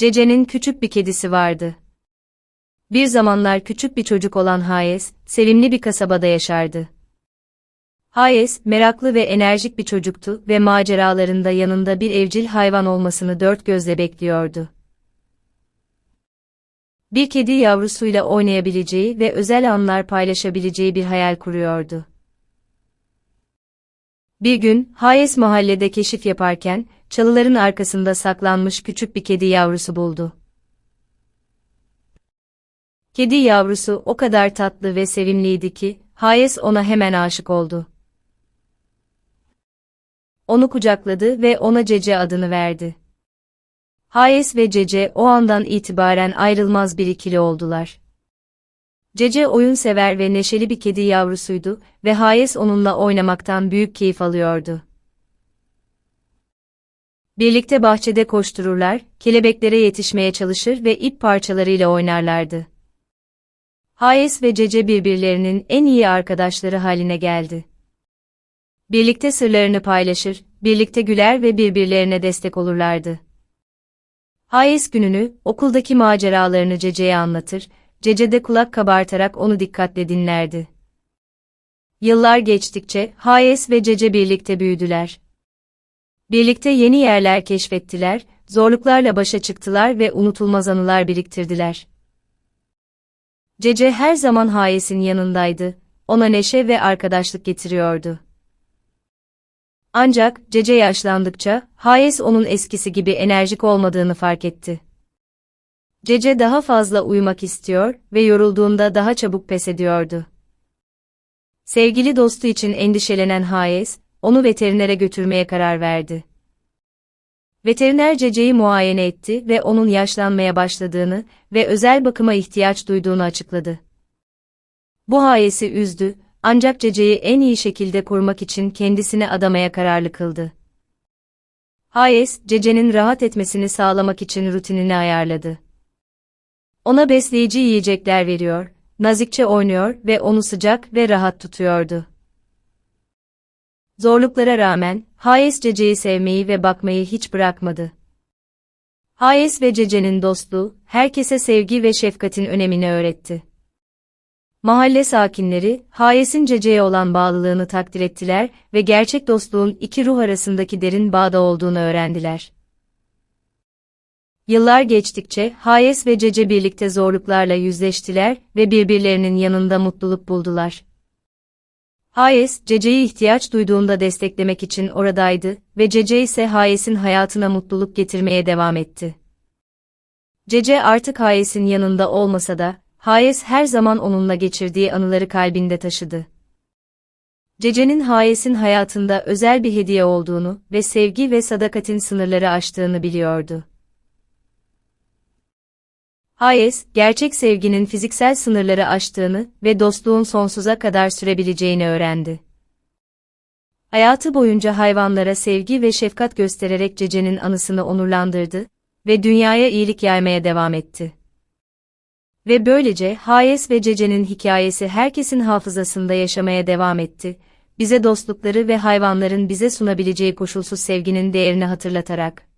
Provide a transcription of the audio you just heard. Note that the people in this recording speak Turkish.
Cece'nin küçük bir kedisi vardı. Bir zamanlar küçük bir çocuk olan Hayes, sevimli bir kasabada yaşardı. Hayes, meraklı ve enerjik bir çocuktu ve maceralarında yanında bir evcil hayvan olmasını dört gözle bekliyordu. Bir kedi yavrusuyla oynayabileceği ve özel anlar paylaşabileceği bir hayal kuruyordu. Bir gün, Hayes mahallede keşif yaparken, çalıların arkasında saklanmış küçük bir kedi yavrusu buldu. Kedi yavrusu o kadar tatlı ve sevimliydi ki, Hayes ona hemen aşık oldu. Onu kucakladı ve ona Cece adını verdi. Hayes ve Cece o andan itibaren ayrılmaz bir ikili oldular. Cece oyun sever ve neşeli bir kedi yavrusuydu ve Hayes onunla oynamaktan büyük keyif alıyordu. Birlikte bahçede koştururlar, kelebeklere yetişmeye çalışır ve ip parçalarıyla oynarlardı. Hayes ve Cece birbirlerinin en iyi arkadaşları haline geldi. Birlikte sırlarını paylaşır, birlikte güler ve birbirlerine destek olurlardı. Hayes gününü, okuldaki maceralarını Cece'ye anlatır, Cece de kulak kabartarak onu dikkatle dinlerdi. Yıllar geçtikçe Hayes ve Cece birlikte büyüdüler. Birlikte yeni yerler keşfettiler, zorluklarla başa çıktılar ve unutulmaz anılar biriktirdiler. Cece her zaman Hayes'in yanındaydı, ona neşe ve arkadaşlık getiriyordu. Ancak Cece yaşlandıkça Hayes onun eskisi gibi enerjik olmadığını fark etti. Cece daha fazla uyumak istiyor ve yorulduğunda daha çabuk pes ediyordu. Sevgili dostu için endişelenen Hayes, onu veterinere götürmeye karar verdi. Veteriner Cece'yi muayene etti ve onun yaşlanmaya başladığını ve özel bakıma ihtiyaç duyduğunu açıkladı. Bu Hayes'i üzdü, ancak Cece'yi en iyi şekilde korumak için kendisine adamaya kararlı kıldı. Hayes, Cece'nin rahat etmesini sağlamak için rutinini ayarladı. Ona besleyici yiyecekler veriyor, nazikçe oynuyor ve onu sıcak ve rahat tutuyordu. Zorluklara rağmen, Hayes Cece'yi sevmeyi ve bakmayı hiç bırakmadı. Hayes ve Cece'nin dostluğu, herkese sevgi ve şefkatin önemini öğretti. Mahalle sakinleri, Hayes'in Cece'ye olan bağlılığını takdir ettiler ve gerçek dostluğun iki ruh arasındaki derin bağda olduğunu öğrendiler. Yıllar geçtikçe Hayes ve Cece birlikte zorluklarla yüzleştiler ve birbirlerinin yanında mutluluk buldular. Hayes, Cece'yi ihtiyaç duyduğunda desteklemek için oradaydı ve Cece ise Hayes'in hayatına mutluluk getirmeye devam etti. Cece artık Hayes'in yanında olmasa da, Hayes her zaman onunla geçirdiği anıları kalbinde taşıdı. Cece'nin Hayes'in hayatında özel bir hediye olduğunu ve sevgi ve sadakatin sınırları aştığını biliyordu. Hayes, gerçek sevginin fiziksel sınırları aştığını ve dostluğun sonsuza kadar sürebileceğini öğrendi. Hayatı boyunca hayvanlara sevgi ve şefkat göstererek Cece'nin anısını onurlandırdı ve dünyaya iyilik yaymaya devam etti. Ve böylece Hayes ve Cece'nin hikayesi herkesin hafızasında yaşamaya devam etti, bize dostlukları ve hayvanların bize sunabileceği koşulsuz sevginin değerini hatırlatarak.